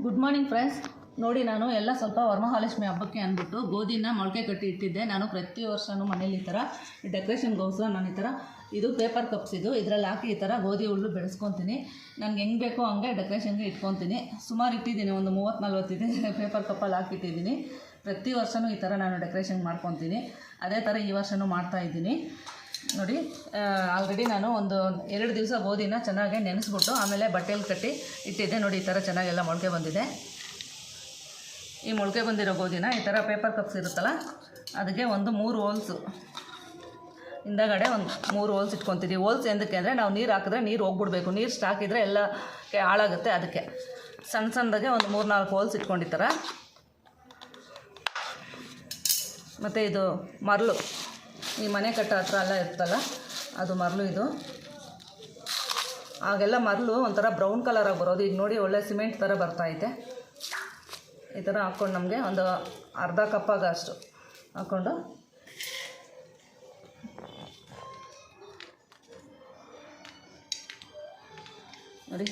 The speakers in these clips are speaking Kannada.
ಗುಡ್ ಮಾರ್ನಿಂಗ್ ಫ್ರೆಂಡ್ಸ್ ನೋಡಿ, ನಾನು ಎಲ್ಲ ಸ್ವಲ್ಪ ವರಮಹಾಲಕ್ಷ್ಮಿ ಹಬ್ಬಕ್ಕೆ ಅಂದ್ಬಿಟ್ಟು ಗೋಧಿನ ಮೊಳಕೆ ಕಟ್ಟಿ ಇಟ್ಟಿದ್ದೆ. ನಾನು ಪ್ರತಿ ವರ್ಷವೂ ಮನೇಲಿ ಈ ಥರ ಡೆಕೋರೇಷನ್ಗೋಸ್ಕರ ನಾನು ಈ ಥರ ಇದು ಪೇಪರ್ ಕಪ್ಸ್ ಇದು, ಇದರಲ್ಲಿ ಹಾಕಿ ಈ ಥರ ಗೋಧಿ ಹುಲ್ಲು ಬೆಳೆಸ್ಕೊತೀನಿ. ನನಗೆ ಹೆಂಗೆ ಬೇಕೋ ಹಂಗೆ ಡೆಕೋರೇಷನ್ಗೆ ಇಟ್ಕೊತೀನಿ. ಸುಮಾರು ಇಟ್ಟಿದ್ದೀನಿ, ಒಂದು ಮೂವತ್ತು ನಲ್ವತ್ತಿದೆ ಪೇಪರ್ ಕಪ್ಪಲ್ಲಿ ಹಾಕಿಟ್ಟಿದ್ದೀನಿ ಪ್ರತಿ ವರ್ಷವೂ ಈ ಥರ ನಾನು ಡೆಕೋರೇಷನ್ ಮಾಡ್ಕೊತೀನಿ. ಅದೇ ಥರ ಈ ವರ್ಷವೂ ಮಾಡ್ತಾಯಿದ್ದೀನಿ ನೋಡಿ ಆಲ್ರೆಡಿ ನಾನು ಒಂದು ಎರಡು ದಿವಸ ಗೋಧಿನ ಚೆನ್ನಾಗಿ ನೆನೆಸ್ಬಿಟ್ಟು ಆಮೇಲೆ ಬಟ್ಟೆಯಲ್ಲಿ ಕಟ್ಟಿ ಇಟ್ಟಿದ್ದೆ. ನೋಡಿ, ಈ ಥರ ಚೆನ್ನಾಗೆಲ್ಲ ಮೊಳಕೆ ಬಂದಿದೆ. ಈ ಮೊಳಕೆ ಬಂದಿರೋ ಗೋಧಿನ ಈ ಥರ ಪೇಪರ್ ಕಪ್ಸ್ ಇರುತ್ತಲ್ಲ ಅದಕ್ಕೆ ಒಂದು ಮೂರು ಹೋಲ್ಸು ಹಿಂದಗಡೆ ಒಂದು ಮೂರು ಹೋಲ್ಸ್ ಇಟ್ಕೊತೀವಿ ಹೋಲ್ಸ್ ಎಂದಕ್ಕೆ ಅಂದರೆ ನಾವು ನೀರು ಹಾಕಿದ್ರೆ ನೀರು ಹೋಗ್ಬಿಡ್ಬೇಕು. ನೀರು ಸ್ಟಾಕ್ ಇದ್ದರೆ ಎಲ್ಲ ಹಾಳಾಗುತ್ತೆ ಅದಕ್ಕೆ. ಸಣ್ಣ ಸಣ್ಣದಾಗೆ ಒಂದು ಮೂರು ನಾಲ್ಕು ಹೋಲ್ಸ್ ಇಟ್ಕೊಂಡಿರ್ತಾರೆ. ಮತ್ತು ಇದು ಮರಳು. ಈ ಮನೆ ಕಟ್ಟ ಹತ್ರ ಎಲ್ಲ ಇರ್ತಲ್ಲ ಅದು ಮರಳು ಇದು. ಆಗೆಲ್ಲ ಮರಳು ಒಂಥರ ಬ್ರೌನ್ ಕಲರಾಗಿ ಬರೋದು. ಈಗ ನೋಡಿ ಒಳ್ಳೆ ಸಿಮೆಂಟ್ ಥರ ಬರ್ತಾಯಿದೆ ಈ ಥರ ಹಾಕ್ಕೊಂಡು ನಮಗೆ ಒಂದು ಅರ್ಧ ಕಪ್ಪಾಗ ಅಷ್ಟು ಹಾಕ್ಕೊಂಡು. ನೋಡಿ,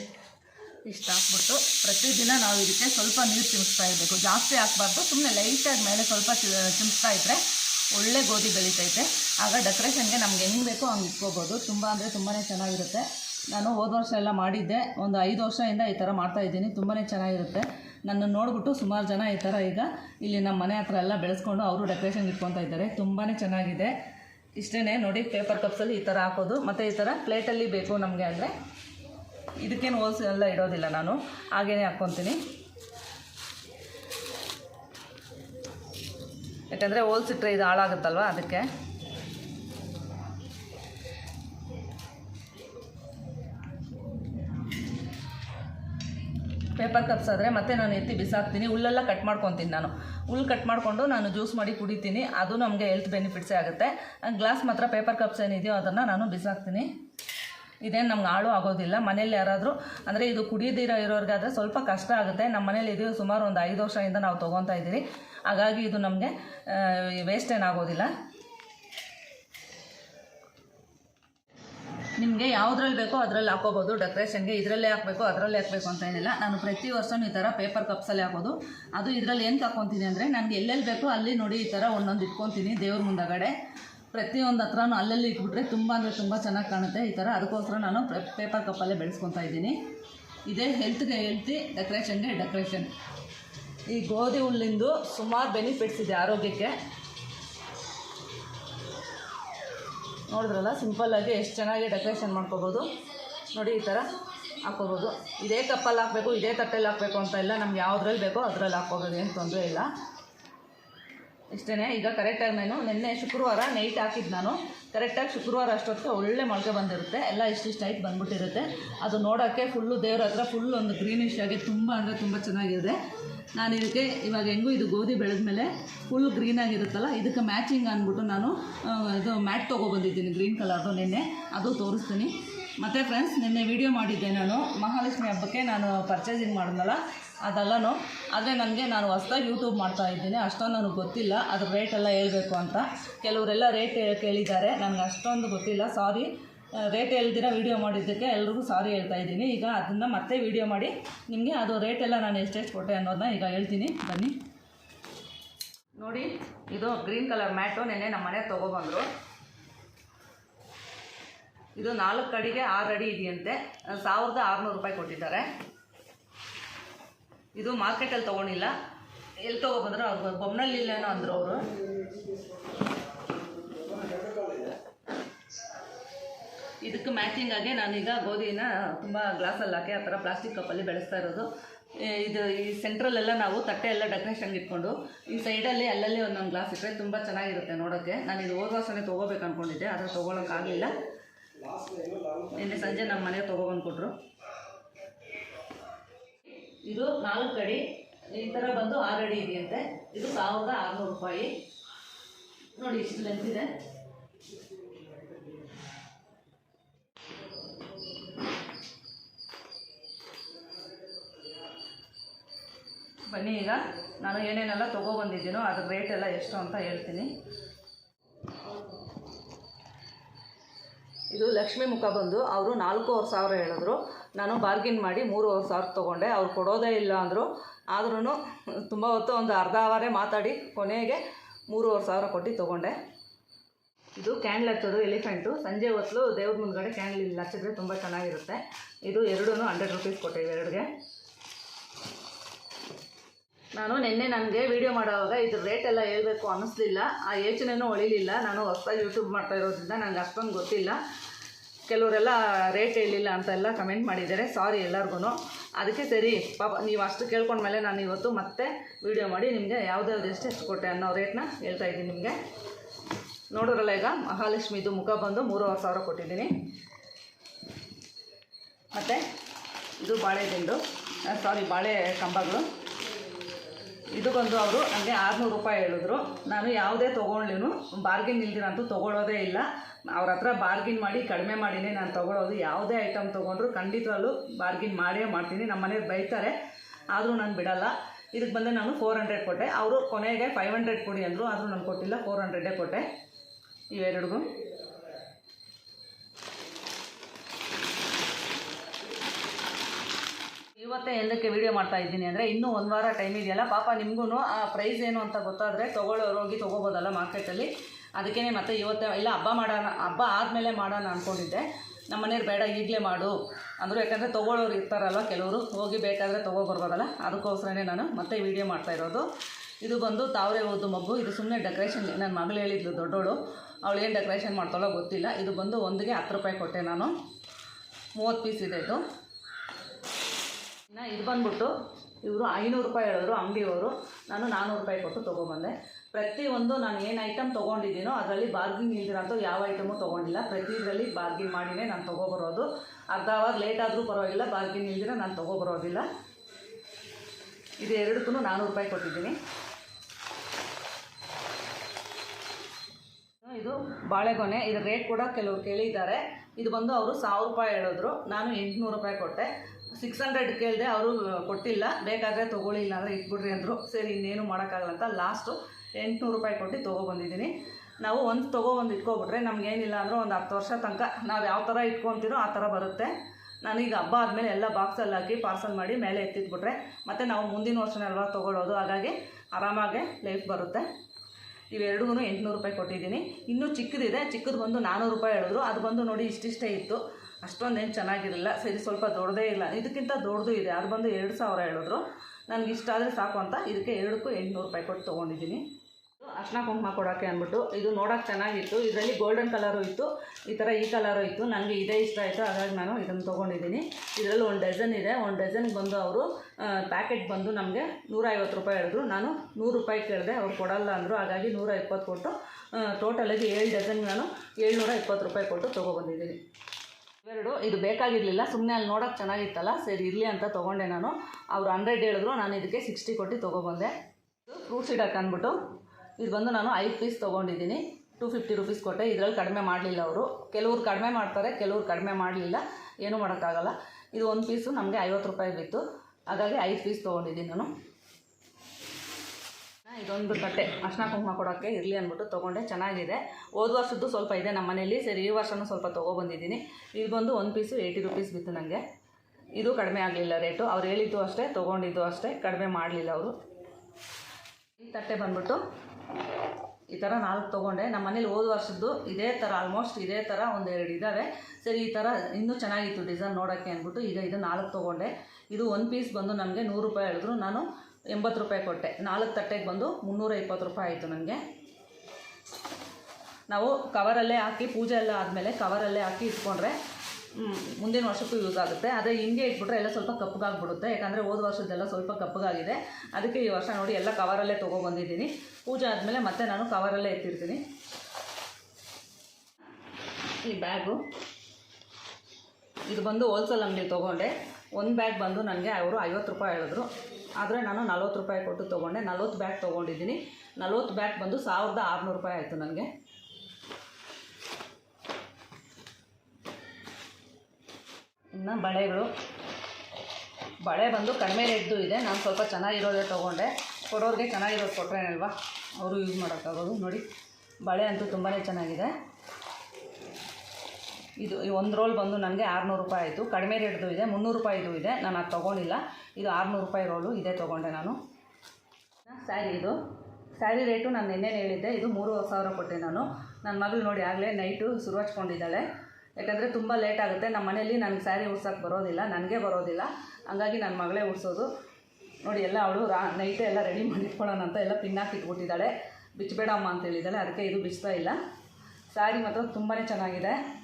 ಇಷ್ಟು ಹಾಕ್ಬಿಟ್ಟು ಪ್ರತಿದಿನ ನಾವು ಇದಕ್ಕೆ ಸ್ವಲ್ಪ ನೀರು ಚಿಮಿಸ್ತಾ ಇರಬೇಕು. ಜಾಸ್ತಿ ಹಾಕ್ಬಾರ್ದು. ಸುಮ್ಮನೆ ಲೈಟಾಗಿ ಮೇಲೆ ಸ್ವಲ್ಪ ಚಿಮಿಸ್ತಾ ಇದ್ದರೆ ಒಳ್ಳೆ ಗೋಧಿ ಬೆಳೀತೈತೆ. ಆಗ ಡೆಕೋರೇಷನ್ಗೆ ನಮ್ಗೆ ಹೆಂಗೆ ಬೇಕೋ ಹಂಗೆ ಇಟ್ಕೋಬೋದು. ತುಂಬ ಅಂದರೆ ತುಂಬಾ ಚೆನ್ನಾಗಿರುತ್ತೆ. ನಾನು ಹೋದ ವರ್ಷ ಎಲ್ಲ ಮಾಡಿದ್ದೆ. ಒಂದು ಐದು ವರ್ಷದಿಂದ ಈ ಥರ ಮಾಡ್ತಾಯಿದ್ದೀನಿ ತುಂಬಾ ಚೆನ್ನಾಗಿರುತ್ತೆ. ನನ್ನ ನೋಡಿಬಿಟ್ಟು ಸುಮಾರು ಜನ ಈ ಥರ ಈಗ ಇಲ್ಲಿ ನಮ್ಮ ಮನೆ ಹತ್ರ ಎಲ್ಲ ಬೆಳೆಸ್ಕೊಂಡು ಅವರು ಡೆಕೋರೇಷನ್ ಇಟ್ಕೊತಾ ಇದ್ದಾರೆ. ತುಂಬಾ ಚೆನ್ನಾಗಿದೆ. ಇಷ್ಟೇ ನೋಡಿ ಪೇಪರ್ ಕಪ್ಸಲ್ಲಿ ಈ ಥರ ಹಾಕೋದು. ಮತ್ತು ಈ ಥರ ಪ್ಲೇಟಲ್ಲಿ ಬೇಕು ನಮಗೆ ಅಂದರೆ. ಇದಕ್ಕೇನು ಹೋಲ್ಸ್ ಎಲ್ಲ ಇಡೋದಿಲ್ಲ ನಾನು. ಹಾಗೇನೆ ಹಾಕ್ಕೊತೀನಿ ಯಾಕಂದರೆ ಹೋಲ್ಸಿಟ್ರೆ ಇದು ಹಾಳಾಗುತ್ತಲ್ವ ಅದಕ್ಕೆ? ಪೇಪರ್ ಕಪ್ಸ್ ಆದರೆ ಮತ್ತೆ ನಾನು ಎತ್ತಿ ಬಿಸಾಕ್ತೀನಿ. ಹುಲ್ಲೆಲ್ಲ ಕಟ್ ಮಾಡ್ಕೊತೀನಿ ನಾನು. ಹುಲ್ಲು ಕಟ್ ಮಾಡಿಕೊಂಡು ನಾನು ಜ್ಯೂಸ್ ಮಾಡಿ ಕುಡಿತೀನಿ. ಅದು ನಮಗೆ ಹೆಲ್ತ್ ಬೆನಿಫಿಟ್ಸೇ ಆಗುತ್ತೆ. ಗ್ಲಾಸ್ ಮಾತ್ರ ಪೇಪರ್ ಕಪ್ಸ್ ಏನಿದೆಯೋ ಅದನ್ನು ನಾನು ಬಿಸಾಕ್ತೀನಿ. ಇದೇನು ನಮ್ಗೆ ಹಾಳು ಆಗೋದಿಲ್ಲ. ಮನೇಲಿ ಯಾರಾದರೂ, ಅಂದರೆ ಇದು ಕುಡಿಯದಿರೋ ಇರೋರಿಗಾದರೆ ಸ್ವಲ್ಪ ಕಷ್ಟ ಆಗುತ್ತೆ. ನಮ್ಮ ಮನೇಲಿ ಇದು ಸುಮಾರು ಒಂದು ಐದು ವರ್ಷದಿಂದ ನಾವು ತೊಗೊತಾ ಇದ್ದೀವಿ ಹಾಗಾಗಿ ಇದು ನಮಗೆ ವೇಸ್ಟ್ ಏನಾಗೋದಿಲ್ಲ ನಿಮಗೆ ಯಾವುದ್ರಲ್ಲಿ ಬೇಕೋ ಅದರಲ್ಲಿ ಹಾಕೋಬೋದು. ಡೆಕೋರೇಷನ್ಗೆ ಇದರಲ್ಲೇ ಹಾಕಬೇಕು, ಅದರಲ್ಲೇ ಹಾಕಬೇಕು ಅಂತ ಏನಿಲ್ಲ. ನಾನು ಪ್ರತಿ ವರ್ಷವೂ ಈ ಥರ ಪೇಪರ್ ಕಪ್ಸಲ್ಲಿ ಹಾಕೋದು. ಅದು ಇದರಲ್ಲಿ ಏನು ಹಾಕ್ಕೊತೀನಿ ಅಂದರೆ, ನನಗೆ ಎಲ್ಲೆಲ್ಲಿ ಬೇಕೋ ಅಲ್ಲಿ ನೋಡಿ ಈ ಥರ ಒಂದೊಂದು ಇಟ್ಕೊತೀನಿ ದೇವ್ರ ಮುಂದಗಡೆ. ಪ್ರತಿಯೊಂದು ಹತ್ರನೂ ಅಲ್ಲಲ್ಲಿ ಇಟ್ಬಿಟ್ರೆ ತುಂಬ ಅಂದರೆ ತುಂಬ ಚೆನ್ನಾಗಿ ಕಾಣುತ್ತೆ ಈ ಥರ. ಅದಕ್ಕೋಸ್ಕರ ನಾನು ಪೇಪರ್ ಕಪ್ಪಲ್ಲೇ ಬೆಳೆಸ್ಕೊತಾ ಇದ್ದೀನಿ. ಇದೇ ಹೆಲ್ತ್ಗೆ ಹೆಲ್ತಿ ಡೆಕೋರೇಷನ್ಗೆ ಡೆಕೋರೇಷನ್ ಈ ಗೋಧಿ ಹುಲ್ಲಿಂದು ಸುಮಾರು ಬೆನಿಫಿಟ್ಸ್ ಇದೆ ಆರೋಗ್ಯಕ್ಕೆ. ನೋಡಿದ್ರಲ್ಲ ಸಿಂಪಲ್ಲಾಗಿ ಎಷ್ಟು ಚೆನ್ನಾಗಿ ಡೆಕೋರೇಷನ್ ಮಾಡ್ಕೋಬೋದು. ನೋಡಿ, ಈ ಥರ ಹಾಕ್ಕೋಬೋದು. ಇದೇ ಕಪ್ಪಲ್ಲಿ ಹಾಕಬೇಕು, ಇದೇ ತಟ್ಟೆಲ್ಲಿ ಹಾಕಬೇಕು ಅಂತ ಇಲ್ಲ ನಮ್ಗೆ ಯಾವುದ್ರಲ್ಲಿ ಬೇಕೋ ಅದರಲ್ಲಿ ಹಾಕ್ಕೋಬೋದು, ಏನು ತೊಂದರೆ ಇಲ್ಲ. ಇಷ್ಟೇ ಈಗ ಕರೆಕ್ಟಾಗಿ ನಾನು ನಿನ್ನೆ ಶುಕ್ರವಾರ ನೈಟ್ ಹಾಕಿದ್ದು ನಾನು. ಕರೆಕ್ಟಾಗಿ ಶುಕ್ರವಾರ ಅಷ್ಟೊತ್ತಿಗೆ ಒಳ್ಳೆ ಮೊಳಕೆ ಬಂದಿರುತ್ತೆ. ಎಲ್ಲ ಇಷ್ಟಿಷ್ಟು ಆಯ್ತು ಬಂದ್ಬಿಟ್ಟಿರುತ್ತೆ. ಅದು ನೋಡೋಕ್ಕೆ ಫುಲ್ಲು ದೇವ್ರ ಹತ್ರ ಫುಲ್ ಒಂದು ಗ್ರೀನಿಶ್ ಆಗಿ ತುಂಬ ಅಂದರೆ ತುಂಬ ಚೆನ್ನಾಗಿದೆ. ನಾನು ಇದಕ್ಕೆ ಇವಾಗ ಹೆಂಗೂ ಇದು ಗೋಧಿ ಬೆಳೆದ ಮೇಲೆ ಫುಲ್ ಗ್ರೀನ್ ಆಗಿರುತ್ತಲ್ಲ, ಇದಕ್ಕೆ ಮ್ಯಾಚಿಂಗ್ ಅಂದ್ಬಿಟ್ಟು ನಾನು ಇದು ಮ್ಯಾಟ್ ತೊಗೊಬಂದಿದ್ದೀನಿ ಗ್ರೀನ್ ಕಲರ್ದು ನಿನ್ನೆ. ಅದು ತೋರಿಸ್ತೀನಿ. ಮತ್ತು ಫ್ರೆಂಡ್ಸ್ ನಿನ್ನೆ ವಿಡಿಯೋ ಮಾಡಿದ್ದೆ ನಾನು. ಮಹಾಲಕ್ಷ್ಮಿ ಹಬ್ಬಕ್ಕೆ ನಾನು ಪರ್ಚೇಸಿಂಗ್ ಮಾಡಿದ್ನಲ್ಲ. ಅದೆಲ್ಲನೂ. ಆದರೆ ನನಗೆ ನಾನು ಹೊಸ್ದಾಗಿ ಯೂಟ್ಯೂಬ್ ಮಾಡ್ತಾ ಇದ್ದೀನಿ. ಅಷ್ಟೊಂದು ನನಗೆ ಗೊತ್ತಿಲ್ಲ. ಅದ್ರ ರೇಟ್ ಎಲ್ಲ ಹೇಳಬೇಕು ಅಂತ. ಕೆಲವರೆಲ್ಲ ರೇಟ್ ಕೇಳಿದ್ದಾರೆ. ನನಗೆ ಅಷ್ಟೊಂದು ಗೊತ್ತಿಲ್ಲ. ಸಾರಿ ರೇಟ್ ಹೇಳ್ದಿರ ವೀಡಿಯೋ ಮಾಡಿದ್ದಕ್ಕೆ ಎಲ್ರಿಗೂ ಸಾರಿ ಹೇಳ್ತಾ ಇದ್ದೀನಿ. ಈಗ ಅದನ್ನು ಮತ್ತೆ ವೀಡಿಯೋ ಮಾಡಿ ನಿಮಗೆ ಅದು ರೇಟ್ ಎಲ್ಲ ನಾನು ಎಷ್ಟೆಷ್ಟು ಕೊಟ್ಟೆ ಅನ್ನೋದನ್ನ ಈಗ ಹೇಳ್ತೀನಿ. ಬನ್ನಿ. ನೋಡಿ, ಇದು ಗ್ರೀನ್ ಕಲರ್ ಮ್ಯಾಟು. ನೆನ್ನೆ ನಮ್ಮ ಮನೆ ತೊಗೊಬಂದರು. ಇದು ನಾಲ್ಕು ಅಡಿಗೆ ಆರು ಅಡಿ ಇದೆಯಂತೆ. ಸಾವಿರದ ಆರುನೂರು ರೂಪಾಯಿ ಕೊಟ್ಟಿದ್ದಾರೆ. ಇದು ಮಾರ್ಕೆಟಲ್ಲಿ ತೊಗೊಂಡಿಲ್ಲ. ಎಲ್ಲಿ ತೊಗೊಬಂದ್ರು ಅವ್ರು ಬೊಮ್ಮನಲ್ಲಿಲ್ಲೇನೋ ಅಂದರು ಅವರು. ಇದಕ್ಕೆ ಮ್ಯಾಚಿಂಗ್ ಆಗಿ ನಾನೀಗ ಗೋಧಿನ ತುಂಬ ಗ್ಲಾಸಲ್ಲಿ ಹಾಕಿ ಆ ಥರ ಪ್ಲಾಸ್ಟಿಕ್ ಕಪ್ಪಲ್ಲಿ ಬೆಳೆಸ್ತಾ ಇರೋದು. ಇದು ಈ ಸೆಂಟ್ರಲ್ಲೆಲ್ಲ ನಾವು ತಟ್ಟೆ ಎಲ್ಲ ಡೆಕೋರೇಷನ್ಗೆ ಇಟ್ಕೊಂಡು, ಈ ಸೈಡಲ್ಲಿ ಅಲ್ಲಲ್ಲಿ ಒಂದೊಂದು ಗ್ಲಾಸ್ ಇಟ್ಟರೆ ತುಂಬ ಚೆನ್ನಾಗಿರುತ್ತೆ ನೋಡೋಕ್ಕೆ ನಾನು ಇದು ಹೋದ ವರ್ಷನೇ ತೊಗೋಬೇಕು ಅಂದ್ಕೊಂಡಿದ್ದೆ ಆದರೆ ತೊಗೊಳಕ್ಕಾಗಲಿಲ್ಲ ನಿನ್ನೆ ಸಂಜೆ ನಮ್ಮ ಮನೆಗೆ ತೊಗೊಬಂದು ಕೊಟ್ಟರು ಇದು ನಾಲ್ಕು ಅಡಿ ಈ ಥರ ಬಂದು ಆರು ಅಡಿ ಇದೆಯಂತೆ. ಇದು ಸಾವಿರದ ಆರುನೂರು ರೂಪಾಯಿ. ನೋಡಿ ಇಷ್ಟು ಲೆಂತ್ ಇದೆ. ಬನ್ನಿ ಈಗ. ನಾನು ಏನೇನೆಲ್ಲ ತೊಗೊಬಂದಿದ್ದೀನೋ ಅದ್ರ ರೇಟ್ ಎಲ್ಲ ಎಷ್ಟು ಅಂತ ಹೇಳ್ತೀನಿ. ಇದು ಲಕ್ಷ್ಮಿ ಮುಖ ಬಂದು ಅವರು ನಾಲ್ಕೂವರೆ ಸಾವಿರ ಹೇಳಿದ್ರು. ನಾನು ಬಾರ್ಗಿನ್ ಮಾಡಿ ಮೂರುವರೆ ಸಾವಿರ ತೊಗೊಂಡೆ. ಅವ್ರು ಕೊಡೋದೇ ಇಲ್ಲ ಅಂದರು. ಆದ್ರೂ ತುಂಬ ಹೊತ್ತು ಒಂದು ಅರ್ಧ ಅವರೇ ಮಾತಾಡಿ ಕೊನೆಗೆ ಮೂರುವರೆ ಸಾವಿರ ಕೊಟ್ಟು ತೊಗೊಂಡೆ. ಇದು ಕ್ಯಾಂಡ್ಲ್ ಹಚ್ಚೋದು ಎಲಿಫೆಂಟು ಸಂಜೆ ಹೊತ್ತು ದೇವ್ರ ಮುಂದ್ಗಡೆ ಕ್ಯಾಂಡ್ಲ್ ಇಲ್ಲಿ ಹಚ್ಚಿದ್ರೆ ತುಂಬ ಚೆನ್ನಾಗಿರುತ್ತೆ. ಇದು ಎರಡೂ ಹಂಡ್ರೆಡ್ ರುಪೀಸ್ ಕೊಟ್ಟಿವೆ ಇವೆರಡಿಗೆ ನಾನು ನಿನ್ನೆ ನನಗೆ ವಿಡಿಯೋ ಮಾಡೋವಾಗ ಇದ್ರ ರೇಟ್ ಎಲ್ಲ ಹೇಳಬೇಕು ಅನ್ನಿಸ್ಲಿಲ್ಲ. ಆ ಯೋಚನೆನೂ ಹೊಳಿಲಿಲ್ಲ ನಾನು ಹೊಸ್ದಾಗಿ ಯೂಟ್ಯೂಬ್ ಮಾಡ್ತಾ ಇರೋದ್ರಿಂದ ನನಗೆ ಅಷ್ಟೊಂದು ಗೊತ್ತಿಲ್ಲ. ಕೆಲವರೆಲ್ಲ ರೇಟ್ ಹೇಳಿಲ್ಲ ಅಂತೆಲ್ಲ ಕಮೆಂಟ್ ಮಾಡಿದ್ದಾರೆ. ಸಾರಿ ಎಲ್ಲರಿಗೂ ಅದಕ್ಕೆ ಸರಿ, ಪಾಪ ನೀವು ಅಷ್ಟು ಕೇಳ್ಕೊಂಡ್ಮೇಲೆ ನಾನು ಇವತ್ತು ಮತ್ತೆ ವಿಡಿಯೋ ಮಾಡಿ ನಿಮಗೆ ಯಾವುದ್ಯಾವ್ದು ಎಷ್ಟು ಎಷ್ಟು ಕೊಟ್ಟೆ ಅನ್ನೋ ರೇಟ್ನ ಹೇಳ್ತಾ ಇದ್ದೀನಿ ನಿಮಗೆ. ನೋಡೋರಲ್ಲ ಈಗ, ಮಹಾಲಕ್ಷ್ಮಿದು ಮುಖ ಬಂದು ಮೂರುವರೆ ಸಾವಿರ ಕೊಟ್ಟಿದ್ದೀನಿ. ಮತ್ತು ಇದು ಬಾಳೆ ದಿಂಡು ಸಾರಿ ಬಾಳೆ ಕಂಬಗಳು. ಇದು ಬಂದು ಅವರು ನನಗೆ ಆರುನೂರು ರೂಪಾಯಿ ಹೇಳಿದ್ರು. ನಾನು ಯಾವುದೇ ತೊಗೊಂಡ್ಲೂ ಬಾರ್ಗಿನ್ ಇಲ್ದಿರಂತೂ ತೊಗೊಳ್ಳೋದೇ ಇಲ್ಲ. ಅವ್ರ ಹತ್ರ ಬಾರ್ಗಿನ್ ಮಾಡಿ ಕಡಿಮೆ ಮಾಡಿನೇ ನಾನು ತೊಗೊಳೋದು ಯಾವುದೇ ಐಟಮ್ ತೊಗೊಂಡ್ರು ಖಂಡಿತವಾಗ್ಲೂ ಬಾರ್ಗಿನ್ ಮಾಡೇ ಮಾಡ್ತೀನಿ. ನಮ್ಮ ಮನೇಲಿ ಬೈತಾರೆ. ಆದರೂ ನಾನು ಬಿಡಲ್ಲ. ಇದಕ್ಕೆ ಬಂದು ನಾನು ಫೋರ್ ಹಂಡ್ರೆಡ್ ಕೊಟ್ಟೆ. ಅವರು ಕೊನೆಗೆ ಫೈವ್ ಹಂಡ್ರೆಡ್ ಕೊಡಿ ಅಂದರು. ಆದರೂ ನಾನು ಕೊಟ್ಟಿಲ್ಲ. ಫೋರ್ ಹಂಡ್ರೆಡೇ ಕೊಟ್ಟೆ. ಇವೆರಡಿಗೂ. ಇವತ್ತೇ ಎಂದಕ್ಕೆ ವಿಡಿಯೋ ಮಾಡ್ತಾ ಇದ್ದೀನಿ ಅಂದರೆ ಇನ್ನೂ ಒಂದು ವಾರ ಟೈಮ್ ಇದೆಯಲ್ಲ, ಪಾಪ ನಿಮಗೂ ಆ ಪ್ರೈಸ್ ಏನು ಅಂತ ಗೊತ್ತಾದರೆ ತೊಗೊಳ್ಳೋರು ಹೋಗಿ ತೊಗೋಬೋದಲ್ಲ ಮಾರ್ಕೆಟಲ್ಲಿ ಅದಕ್ಕೇ ಮತ್ತೆ ಇವತ್ತು ಇಲ್ಲ, ಹಬ್ಬ ಮಾಡೋಣ, ಹಬ್ಬ ಆದಮೇಲೆ ಮಾಡೋಣ ಅಂದ್ಕೊಂಡಿದ್ದೆ ನಮ್ಮ ಮನೆಯವ್ರು ಬೇಡ, ಈಗಲೇ ಮಾಡು ಅಂದರು. ಯಾಕಂದರೆ ತೊಗೊಳ್ಳೋರು ಇರ್ತಾರಲ್ಲ ಕೆಲವರು, ಹೋಗಿ ಬೇಕಾದರೆ ತೊಗೊಬರ್ಬೋದಲ್ಲ ಅದಕ್ಕೋಸ್ಕರನೇ ನಾನು ಮತ್ತೆ ವಿಡಿಯೋ ಮಾಡ್ತಾ ಇರೋದು. ಇದು ಬಂದು ತಾವರೆ ಓದು ಮಬ್ಬು ಇದು ಸುಮ್ಮನೆ ಡೆಕೋರೇಷನ್ ನನ್ನ ಮಗಳು ಹೇಳಿದ್ಲು, ದೊಡ್ಡೋಳು. ಅವಳು ಏನು ಡೆಕೋರೇಷನ್ ಮಾಡ್ತಾಳೋ ಗೊತ್ತಿಲ್ಲ. ಇದು ಬಂದು ಒಂದಿಗೆ ಹತ್ತು ರೂಪಾಯಿ ಕೊಟ್ಟೆ ನಾನು. ಮೂವತ್ತು ಪೀಸ್ ಇದೆ ಇದು. ಇನ್ನು ಇದು ಬಂದ್ಬಿಟ್ಟು ಇವರು ಐನೂರು ರೂಪಾಯಿ ಹೇಳಿದ್ರು, ಅಂಗಡಿಯವರು. ನಾನು ನಾನ್ನೂರು ರೂಪಾಯಿ ಕೊಟ್ಟು ತೊಗೊಬಂದೆ ಪ್ರತಿಯೊಂದು ನಾನು ಏನು ಐಟಮ್ ತೊಗೊಂಡಿದ್ದೀನೋ ಅದರಲ್ಲಿ ಬಾರ್ಗಿಂಗ್ ಇಲ್ದಿರೋಂಥ ಯಾವ ಐಟಮು ತೊಗೊಂಡಿಲ್ಲ. ಪ್ರತಿದರಲ್ಲಿ ಬಾರ್ಗಿಂಗ್ ಮಾಡಿನೇ ನಾನು ತೊಗೊಬರೋದು. ಅರ್ಧ ಅವರ್ ಲೇಟ್ ಆದರೂ ಪರವಾಗಿಲ್ಲ ಬಾರ್ಗಿಂಗ್ ಇಲ್ದಿರ ನಾನು ತೊಗೊಬರೋದಿಲ್ಲ. ಇದು ಎರಡಕ್ಕೂ ನಾನ್ನೂರು ರೂಪಾಯಿ ಕೊಟ್ಟಿದ್ದೀನಿ. ಇದು ಬಾಳೆಗೊನೆ, ಇದರ ರೇಟ್ ಕೂಡ ಕೆಲವರು ಕೇಳಿದ್ದಾರೆ. ಇದು ಬಂದು ಅವರು ಸಾವಿರ ರೂಪಾಯಿ ಹೇಳಿದ್ರು. ನಾನು ಎಂಟುನೂರು ರೂಪಾಯಿ ಕೊಟ್ಟೆ. ಸಿಕ್ಸ್ ಹಂಡ್ರೆಡ್ ಕೇಳಿದೆ ಅವರು ಕೊಟ್ಟಿಲ್ಲ. ಬೇಕಾದರೆ ತೊಗೊಳ್ಳಿ, ಇಲ್ಲಾಂದರೆ ಇಟ್ಬಿಡ್ರಿ ಅಂದರು. ಸರಿ, ಇನ್ನೇನು ಮಾಡೋಕ್ಕಾಗಲ್ಲ ಅಂತ ಲಾಸ್ಟು ಎಂಟುನೂರು ರೂಪಾಯಿ ಕೊಟ್ಟು ತೊಗೊಬಂದಿದ್ದೀನಿ ನಾವು ಒಂದು ತೊಗೊಬಂದು ಇಟ್ಕೊಬಿಟ್ರೆ ನಮಗೇನಿಲ್ಲ ಅಂದರೆ ಒಂದು ಹತ್ತು ವರ್ಷ ತನಕ ನಾವು ಯಾವ ಥರ ಇಟ್ಕೊತೀರೋ ಆ ಥರ ಬರುತ್ತೆ. ನಾನೀಗ ಹಬ್ಬ ಆದಮೇಲೆ ಎಲ್ಲ ಬಾಕ್ಸಲ್ಲಿ ಹಾಕಿ ಪಾರ್ಸಲ್ ಮಾಡಿ ಮೇಲೆ ಎತ್ತಿಟ್ಬಿಟ್ರೆ ಮತ್ತು ನಾವು ಮುಂದಿನ ವರ್ಷನೇ ತೊಗೊಳ್ಳೋದು ಹಾಗಾಗಿ ಆರಾಮಾಗೆ ಲೈಫ್ ಬರುತ್ತೆ. ಇವೆರಡೂ ಎಂಟುನೂರು ರೂಪಾಯಿ ಕೊಟ್ಟಿದ್ದೀನಿ. ಇನ್ನೂ ಚಿಕ್ಕದಿದೆ. ಚಿಕ್ಕದು ಬಂದು ನಾನ್ನೂರು ರೂಪಾಯಿ ಹೇಳಿದ್ರು. ಅದು ಬಂದು ನೋಡಿ ಇಷ್ಟಿಷ್ಟೇ ಇತ್ತು. ಅಷ್ಟೊಂದೇನು ಚೆನ್ನಾಗಿರಲಿಲ್ಲ. ಸರಿ, ಸ್ವಲ್ಪ ದೊಡ್ಡದೇ ಇಲ್ಲ. ಇದಕ್ಕಿಂತ ದೊಡ್ಡದು ಇದೆ. ಅದು ಬಂದು ಎರಡು ಸಾವಿರ ಹೇಳಿದ್ರು. ನನಗೆ ಇಷ್ಟ ಆದರೆ ಸಾಕು ಅಂತ ಇದಕ್ಕೆ ಎರಡಕ್ಕೂ ಎಂಟುನೂರು ರೂಪಾಯಿ ಕೊಟ್ಟು ತೊಗೊಂಡಿದ್ದೀನಿ. ಅಷ್ಟ ಕುಂಕುಮ ಕೊಡೋಕ್ಕೆ ಅಂದ್ಬಿಟ್ಟು ಇದು ನೋಡೋಕೆ ಚೆನ್ನಾಗಿತ್ತು. ಇದರಲ್ಲಿ ಗೋಲ್ಡನ್ ಕಲರು ಇತ್ತು. ಈ ಥರ ಈ ಕಲರು ಇತ್ತು. ನನಗೆ ಇದೇ ಇಷ್ಟ ಆಯಿತು. ಹಾಗಾಗಿ ನಾನು ಇದನ್ನು ತೊಗೊಂಡಿದ್ದೀನಿ. ಇದರಲ್ಲಿ ಒಂದು ಡಜನ್ ಇದೆ. ಒಂದು ಡಜನ್ಗೆ ಬಂದು ಅವರು ಪ್ಯಾಕೆಟ್ ಬಂದು ನಮಗೆ ನೂರ ಐವತ್ತು ರೂಪಾಯಿ ಹೇಳಿದ್ರು. ನಾನು ನೂರು ರೂಪಾಯಿ ಕೇಳಿದೆ. ಅವ್ರು ಕೊಡಲ್ಲ ಅಂದರು. ಹಾಗಾಗಿ ನೂರ ಇಪ್ಪತ್ತು ಕೊಟ್ಟು ಟೋಟಲಾಗಿ ಏಳು ಡಜನ್ ನಾನು ಏಳ್ನೂರ ಇಪ್ಪತ್ತು ರೂಪಾಯಿ ಕೊಟ್ಟು ತೊಗೊಬಂದಿದ್ದೀನಿ ಇವೆರಡು, ಇದು ಬೇಕಾಗಿರಲಿಲ್ಲ ಸುಮ್ಮನೆ ಅಲ್ಲಿ ನೋಡೋಕೆ ಚೆನ್ನಾಗಿತ್ತಲ್ಲ, ಸರಿ, ಇರಲಿ ಅಂತ ತೊಗೊಂಡೆ ನಾನು. ಅವರು ಹಂಡ್ರೆಡ್ ಹೇಳಿದ್ರು, ನಾನು ಇದಕ್ಕೆ ಸಿಕ್ಸ್ಟಿ ಕೊಟ್ಟು ತೊಗೊಬಂದೆ. ಇದು ಫ್ರೂಟ್ಸ್ ಇಡಕ್ಕೆ ಅಂದ್ಬಿಟ್ಟು, ಇದು ಬಂದು ನಾನು ಐದು ಪೀಸ್ ತೊಗೊಂಡಿದ್ದೀನಿ. ಟೂ ಫಿಫ್ಟಿ ರುಪೀಸ್ ಕೊಟ್ಟೆ, ಇದರಲ್ಲಿ ಕಡಿಮೆ ಮಾಡಲಿಲ್ಲ ಅವರು. ಕೆಲವ್ರು ಕಡಿಮೆ ಮಾಡ್ತಾರೆ, ಕೆಲವ್ರು ಕಡಿಮೆ ಮಾಡಲಿಲ್ಲ. ಏನೂ ಮಾಡೋಕ್ಕಾಗಲ್ಲ. ಇದು ಒಂದು ಪೀಸು ನಮಗೆ ಐವತ್ತು ರೂಪಾಯಿ ಬಿತ್ತು. ಹಾಗಾಗಿ ಐದು ಪೀಸ್ ತೊಗೊಂಡಿದ್ದೀನಿ ನಾನು. ಇದೊಂದು ತಟ್ಟೆ. ಅರ್ಶನ ಕುಂಕುಮ ಕೊಡೋಕ್ಕೆ ಇರಲಿ ಅಂದ್ಬಿಟ್ಟು ತೊಗೊಂಡೆ. ಚೆನ್ನಾಗಿದೆ. ಹೋದ ವರ್ಷದ್ದು ಸ್ವಲ್ಪ ಇದೆ ನಮ್ಮ ಮನೇಲಿ. ಸರಿ, ಈ ವರ್ಷನೂ ಸ್ವಲ್ಪ ತೊಗೊಬಂದಿದ್ದೀನಿ. ಇದು ಬಂದು ಒಂದು ಪೀಸು ಏಯ್ಟಿ ರುಪೀಸ್ ಬಿತ್ತು ನನಗೆ ಇದು ಕಡಿಮೆ ಆಗಲಿಲ್ಲ ರೇಟು. ಅವ್ರು ಹೇಳಿದ್ದು ಅಷ್ಟೇ, ತೊಗೊಂಡಿದ್ದು ಅಷ್ಟೇ. ಕಡಿಮೆ ಮಾಡಲಿಲ್ಲ ಅವರು. ಈ ತಟ್ಟೆ ಬಂದ್ಬಿಟ್ಟು ಈ ಥರ ನಾಲ್ಕು ತೊಗೊಂಡೆ. ನಮ್ಮ ಮನೇಲಿ ಹೋದ ವರ್ಷದ್ದು ಇದೇ ಥರ ಆಲ್ಮೋಸ್ಟ್ ಇದೇ ಥರ ಒಂದೆರಡು ಇದ್ದಾವೆ ಸರಿ, ಈ ಥರ ಇನ್ನೂ ಚೆನ್ನಾಗಿತ್ತು ಡಿಸೈನ್ ನೋಡೋಕ್ಕೆ ಅಂದ್ಬಿಟ್ಟು ಈಗ ಇದು ನಾಲ್ಕು ತೊಗೊಂಡೆ. ಇದು ಒಂದು ಪೀಸ್ ಬಂದು ನನಗೆ ನೂರು ರೂಪಾಯಿ ಹೇಳಿದ್ರು. ನಾನು ಎಂಬತ್ತು ರೂಪಾಯಿ ಕೊಟ್ಟೆ. ನಾಲ್ಕು ತಟ್ಟೆಗೆ ಬಂದು ಮುನ್ನೂರ ಇಪ್ಪತ್ತು ರೂಪಾಯಿ ಆಯಿತು ನನಗೆ. ನಾವು ಕವರಲ್ಲೇ ಹಾಕಿ, ಪೂಜೆ ಎಲ್ಲ ಆದಮೇಲೆ ಕವರಲ್ಲೇ ಹಾಕಿ ಇಟ್ಕೊಂಡ್ರೆ ಮುಂದಿನ ವರ್ಷಕ್ಕೂ ಯೂಸ್ ಆಗುತ್ತೆ. ಅದೇ ಹಿಂಗೆ ಇಟ್ಬಿಟ್ರೆ ಎಲ್ಲ ಸ್ವಲ್ಪ ಕಪ್ಪಗಾಗ್ಬಿಡುತ್ತೆ. ಯಾಕಂದರೆ ಹೋದ ವರ್ಷದ್ದೆಲ್ಲ ಸ್ವಲ್ಪ ಕಪ್ಪಗಾಗಿದೆ. ಅದಕ್ಕೆ ಈ ವರ್ಷ ನೋಡಿ ಎಲ್ಲ ಕವರಲ್ಲೇ ತೊಗೊಬಂದಿದ್ದೀನಿ. ಪೂಜೆ ಆದಮೇಲೆ ಮತ್ತೆ ನಾನು ಕವರಲ್ಲೇ ಎತ್ತಿರ್ತೀನಿ ಈ ಬ್ಯಾಗು. ಇದು ಬಂದು ಹೋಲ್ಸೇಲ್ ಅಂಗಡಿ ತೊಗೊಂಡೆ. ಒಂದು ಬ್ಯಾಗ್ ಬಂದು ನನಗೆ ಅವರು ಐವತ್ತು ರೂಪಾಯಿ ಹೇಳಿದ್ರು. ಆದರೆ ನಾನು ನಲ್ವತ್ತು ರೂಪಾಯಿ ಕೊಟ್ಟು ತೊಗೊಂಡೆ. ನಲ್ವತ್ತು ಬ್ಯಾಗ್ ತೊಗೊಂಡಿದ್ದೀನಿ. ನಲ್ವತ್ತು ಬ್ಯಾಗ್ ಬಂದು ಸಾವಿರದ ಆರುನೂರು ರೂಪಾಯಿ ಆಯಿತು ನನಗೆ. ಇನ್ನು ಬಳೆಗಳು. ಬಳೆ ಬಂದು ಕಡಿಮೆ ರೇಟ್ದು ಇದೆ. ನಾನು ಸ್ವಲ್ಪ ಚೆನ್ನಾಗಿರೋದೇ ತೊಗೊಂಡೆ. ಕೊಡೋರಿಗೆ ಚೆನ್ನಾಗಿರೋದು ಕೊಟ್ರೇನಲ್ವಾ? ಅವರು ಯೂಸ್ ಮಾಡೋಕ್ಕಾಗೋದು ನೋಡಿ, ಬಳೆ ಅಂತೂ ತುಂಬಾ ಚೆನ್ನಾಗಿದೆ. ಇದು ಒಂದು ರೋಲ್ ಬಂದು ನನಗೆ ಆರುನೂರು ರೂಪಾಯಿ ಆಯಿತು. ಕಡಿಮೆ ರೇಟ್ದು ಇದೆ, ಮುನ್ನೂರು ರೂಪಾಯಿದು ಇದೆ. ನಾನು ಅದು ತೊಗೊಂಡಿಲ್ಲ. ಇದು ಆರುನೂರು ರೂಪಾಯಿ ರೋಲು, ಇದೇ ತೊಗೊಂಡೆ ನಾನು. ಸ್ಯಾರಿ ಇದು. ಸ್ಯಾರಿ ರೇಟು ನಾನು ನಿನ್ನೆ ಹೇಳಿದ್ದೆ. ಇದು ಮೂರುವರೆ ಸಾವಿರ ಕೊಟ್ಟೆ ನಾನು. ನನ್ನ ಮಗಳು ನೋಡಿ ಆಗಲೇ ನೈಟು ಶುರು ಹಚ್ಕೊಂಡಿದ್ದಾಳೆ ಯಾಕಂದರೆ ತುಂಬ ಲೇಟ್ ಆಗುತ್ತೆ. ನಮ್ಮ ಮನೇಲಿ ನನಗೆ ಸ್ಯಾರಿ ಉಡ್ಸೋಕ್ಕೆ ಬರೋದಿಲ್ಲ, ನನಗೆ ಬರೋದಿಲ್ಲ. ಹಂಗಾಗಿ ನನ್ನ ಮಗಳೇ ಉಡ್ಸೋದು. ನೋಡಿ, ಎಲ್ಲ ಅವಳು ರಾ, ನೈಟೇ ಎಲ್ಲ ರೆಡಿ ಮಾಡಿ ಇಟ್ಕೊಳ್ಳೋಣ ಅಂತ ಎಲ್ಲ ಪಿನ್ ಹಾಕಿ ಇಟ್ಬಿಟ್ಟಿದ್ದಾಳೆ. ಬಿಚ್ಚಬೇಡಮ್ಮ ಅಂತ ಹೇಳಿದ್ದಾಳೆ. ಅದಕ್ಕೆ ಇದು ಬಿಚ್ತಾ ಇಲ್ಲ. ಸ್ಯಾರಿ ಮಾತ್ರ ತುಂಬಾ ಚೆನ್ನಾಗಿದೆ.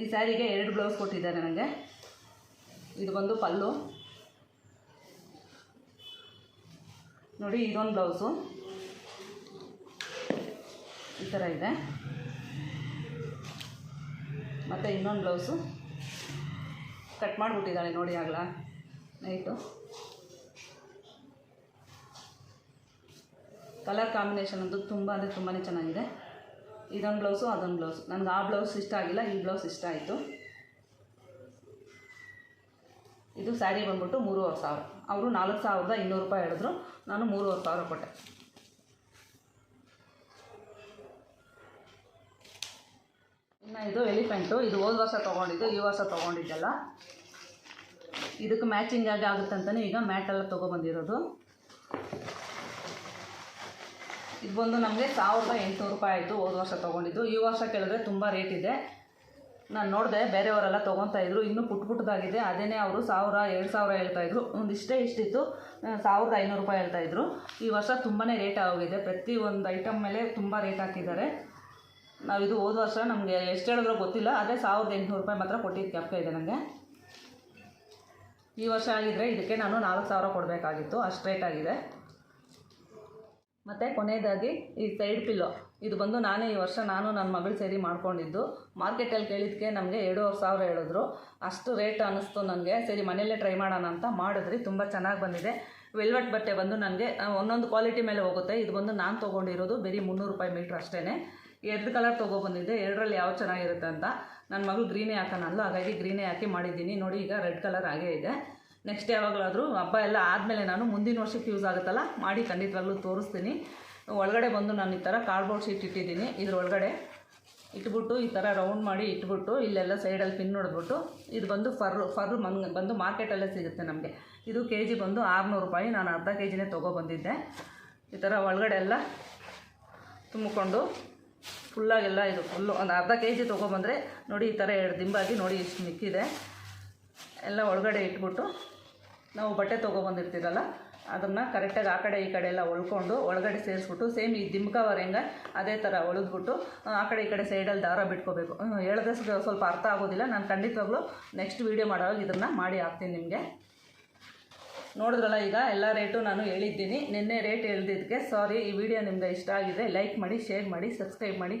ಈ ಸ್ಯಾರಿಗೆ ಎರಡು ಬ್ಲೌಸ್ ಕೊಟ್ಟಿದ್ದಾರೆ ನನಗೆ. ಇದು ಬಂದು ಪಲ್ಲು. ನೋಡಿ, ಇದೊಂದು ಬ್ಲೌಸು. ಈ ಥರ ಇದೆ. ಮತ್ತು ಇನ್ನೊಂದು ಬ್ಲೌಸು. ಕಟ್ ಮಾಡಿಬಿಟ್ಟಿದ್ದಾಳೆ ನೋಡಿ ಆಗಲ. ನೈಟು ಕಲರ್ ಕಾಂಬಿನೇಷನ್ ಅಂತೂ ತುಂಬ ಅಂದರೆ ತುಂಬಾ ಚೆನ್ನಾಗಿದೆ. ಇದೊಂದು ಬ್ಲೌಸು, ಅದೊಂದು ಬ್ಲೌಸ್. ನನಗೆ ಆ ಬ್ಲೌಸ್ ಇಷ್ಟ ಆಗಿಲ್ಲ, ಈ ಬ್ಲೌಸ್ ಇಷ್ಟ ಆಯಿತು. ಇದು ಸ್ಯಾರಿ ಬಂದ್ಬಿಟ್ಟು ಮೂರುವರೆ ಸಾವಿರ. ಅವರು ನಾಲ್ಕು ಸಾವಿರದ ಇನ್ನೂರು ರೂಪಾಯಿ ಹೇಳಿದ್ರು. ನಾನು ಮೂರುವರೆ ಸಾವಿರ ಕೊಟ್ಟೆ. ಇನ್ನು ಇದು ಎಲಿಫೆಂಟು. ಇದು ಹೋದ ವರ್ಷ ತೊಗೊಂಡಿದ್ದು, ಈ ವರ್ಷ ತೊಗೊಂಡಿದ್ದಲ್ಲ. ಇದಕ್ಕೆ ಮ್ಯಾಚಿಂಗ್ ಆಗಿ ಆಗುತ್ತೆ ಅಂತಲೇ ಈಗ ಮ್ಯಾಟೆಲ್ಲ ತೊಗೊಬಂದಿರೋದು ಇದು ಬಂದು ನಮಗೆ ಸಾವಿರದ ಎಂಟುನೂರು ರೂಪಾಯಿ ಆಯಿತು ಹೋದ ವರ್ಷ ತೊಗೊಂಡಿದ್ದು. ಈ ವರ್ಷ ಕೇಳಿದ್ರೆ ತುಂಬ ರೇಟ್ ಇದೆ. ನಾನು ನೋಡಿದೆ, ಬೇರೆಯವರೆಲ್ಲ ತೊಗೊತಾ ಇದ್ರು. ಇನ್ನೂ ಪುಟ್ ಪುಟ್ಟದಾಗಿದೆ ಅದೇನೇ ಅವರು ಸಾವಿರ, ಎರಡು ಸಾವಿರ ಹೇಳ್ತಾಯಿದ್ರು ಒಂದಿಷ್ಟೇ ಇಷ್ಟಿತ್ತು. ಸಾವಿರದ ಐನೂರು ರೂಪಾಯಿ ಹೇಳ್ತಾಯಿದ್ರು ಈ ವರ್ಷ ತುಂಬಾ ರೇಟ್ ಆಗೋಗಿದೆ. ಪ್ರತಿ ಒಂದು ಐಟಮ್ ಮೇಲೆ ತುಂಬ ರೇಟ್ ಹಾಕಿದ್ದಾರೆ. ನಾವು ಇದು ಹೋದ ವರ್ಷ ನಮಗೆ ಎಷ್ಟು ಹೇಳಿದ್ರೋ ಗೊತ್ತಿಲ್ಲ. ಅದೇ ಸಾವಿರದ ಎಂಟುನೂರು ರೂಪಾಯಿ ಮಾತ್ರ ಕೊಟ್ಟಿದ್ದು ಜ್ಞಾಪಕ ಇದೆ ನನಗೆ ಈ ವರ್ಷ ಆಗಿದ್ದರೆ ಇದಕ್ಕೆ ನಾನು ನಾಲ್ಕು ಸಾವಿರ ಕೊಡಬೇಕಾಗಿತ್ತು. ಅಷ್ಟು ರೇಟ್ ಆಗಿದೆ. ಮತ್ತು ಕೊನೆಯದಾಗಿ ಈ ಸೈಡ್ ಪಿಲ್ಲೋ. ಇದು ಬಂದು ನಾನೇ ಈ ವರ್ಷ ನಾನು ನನ್ನ ಮಗಳು ಸೇರಿ ಮಾಡ್ಕೊಂಡಿದ್ದು. ಮಾರ್ಕೆಟಲ್ಲಿ ಕೇಳಿದ್ದಕ್ಕೆ ನಮಗೆ ಎರಡೂವರೆ ಸಾವಿರ ಹೇಳಿದ್ರು. ಅಷ್ಟು ರೇಟ್ ಅನ್ನಿಸ್ತು ನನಗೆ ಸರಿ, ಮನೆಯಲ್ಲೇ ಟ್ರೈ ಮಾಡೋಣ ಅಂತ ಮಾಡಿದ್ರಿ. ತುಂಬ ಚೆನ್ನಾಗಿ ಬಂದಿದೆ. ವೆಲ್ವೆಟ್ ಬಟ್ಟೆ ಬಂದು ನನಗೆ ಒಂದೊಂದು ಕ್ವಾಲಿಟಿ ಮೇಲೆ ಹೋಗುತ್ತೆ. ಇದು ಬಂದು ನಾನು ತೊಗೊಂಡಿರೋದು ಬರೀ ಮುನ್ನೂರು ರೂಪಾಯಿ ಮೀಟ್ರ್ ಅಷ್ಟೇ ಎರಡು ಕಲರ್ ತೊಗೊಬಂದಿದ್ದೆ ಎರಡರಲ್ಲಿ ಯಾವ ಚೆನ್ನಾಗಿರುತ್ತೆ ಅಂತ. ನನ್ನ ಮಗಳು ಗ್ರೀನೇ ಹಾಕೋಣಲ್ಲ ಹಾಗಾಗಿ ಗ್ರೀನೇ ಹಾಕಿ ಮಾಡಿದ್ದೀನಿ. ನೋಡಿ, ಈಗ ರೆಡ್ ಕಲರ್ ಆಗೇ ಇದೆ. ನೆಕ್ಸ್ಟ್ ಯಾವಾಗಲಾದರೂ ಹಬ್ಬ ಎಲ್ಲ ಆದಮೇಲೆ ನಾನು ಮುಂದಿನ ವರ್ಷಕ್ಕೆ ಯೂಸ್ ಆಗುತ್ತಲ್ಲ, ಮಾಡಿ ಖಂಡಿತವಾಗ್ಲೂ ತೋರಿಸ್ತೀನಿ. ಒಳಗಡೆ ಬಂದು ನಾನು ಈ ಥರ ಕಾರ್ಡ್ಬೋರ್ಡ್ ಶೀಟ್ ಇಟ್ಟಿದ್ದೀನಿ ಇದ್ರ ಒಳಗಡೆ ಇಟ್ಬಿಟ್ಟು ಈ ಥರ ರೌಂಡ್ ಮಾಡಿ ಇಟ್ಬಿಟ್ಟು ಇಲ್ಲೆಲ್ಲ ಸೈಡಲ್ಲಿ ಪಿನ್ ಹೊಡೆದ್ಬಿಟ್ಟು ಇದು ಬಂದು ಫರ್ರು ಫರ್ರು ಮನ್ ಬಂದು ಮಾರ್ಕೆಟಲ್ಲೇ ಸಿಗುತ್ತೆ ನಮಗೆ. ಇದು ಕೆ ಜಿ ಬಂದು ಆರುನೂರು ರೂಪಾಯಿ, ನಾನು ಅರ್ಧ ಕೆ ಜಿನೇ ತೊಗೊಬಂದಿದ್ದೆ ಈ ಥರ ಒಳಗಡೆ ಎಲ್ಲ ತುಂಬಿಕೊಂಡು ಫುಲ್ಲಾಗೆಲ್ಲ ಇದು ಫುಲ್ಲು ಒಂದು ಅರ್ಧ ಕೆ ಜಿ ತೊಗೊಬಂದರೆ ನೋಡಿ ಈ ಥರ ಎರಡು ದಿಂಬಾಗಿ ನೋಡಿ ಇಷ್ಟು ಮಿಕ್ಕಿದೆ. ಎಲ್ಲ ಒಳಗಡೆ ಇಟ್ಬಿಟ್ಟು ನಾವು ಬಟ್ಟೆ ತೊಗೊಬಂದಿರ್ತೀರಲ್ಲ, ಅದನ್ನು ಕರೆಕ್ಟಾಗಿ ಆ ಕಡೆ ಈ ಕಡೆ ಎಲ್ಲ ಒಳ್ಕೊಂಡು ಒಳಗಡೆ ಸೇರಿಸ್ಬಿಟ್ಟು ಸೇಮ್ ಈ ದಿಂಬ್ ಕವರ್ ಹೆಂಗೆ ಅದೇ ಥರ ಹೊಲಿದ್ಬಿಟ್ಟು ಆ ಕಡೆ ಈ ಕಡೆ ಸೈಡಲ್ಲಿ ದಾರ ಬಿಟ್ಕೋಬೇಕು. ಹೇಳಿದ್ರೆ ಸ್ವಲ್ಪ ಅರ್ಥ ಆಗೋದಿಲ್ಲ. ನಾನು ಖಂಡಿತವಾಗ್ಲೂ ನೆಕ್ಸ್ಟ್ ವೀಡಿಯೋ ಮಾಡೋವಾಗ ಇದನ್ನು ಮಾಡಿ ಹಾಕ್ತೀನಿ ನಿಮಗೆ. ನೋಡಿದ್ರಲ್ಲ ಈಗ ಎಲ್ಲ ರೇಟು ನಾನು ಹೇಳಿದ್ದೀನಿ. ನಿನ್ನೆ ರೇಟ್ ಹೇಳ್ದಿದ್ದಕ್ಕೆ ಸಾರಿ ಈ ವಿಡಿಯೋ ನಿಮಗೆ ಇಷ್ಟ ಆಗಿದೆ ಲೈಕ್ ಮಾಡಿ ಶೇರ್ ಮಾಡಿ ಸಬ್ಸ್ಕ್ರೈಬ್ ಮಾಡಿ.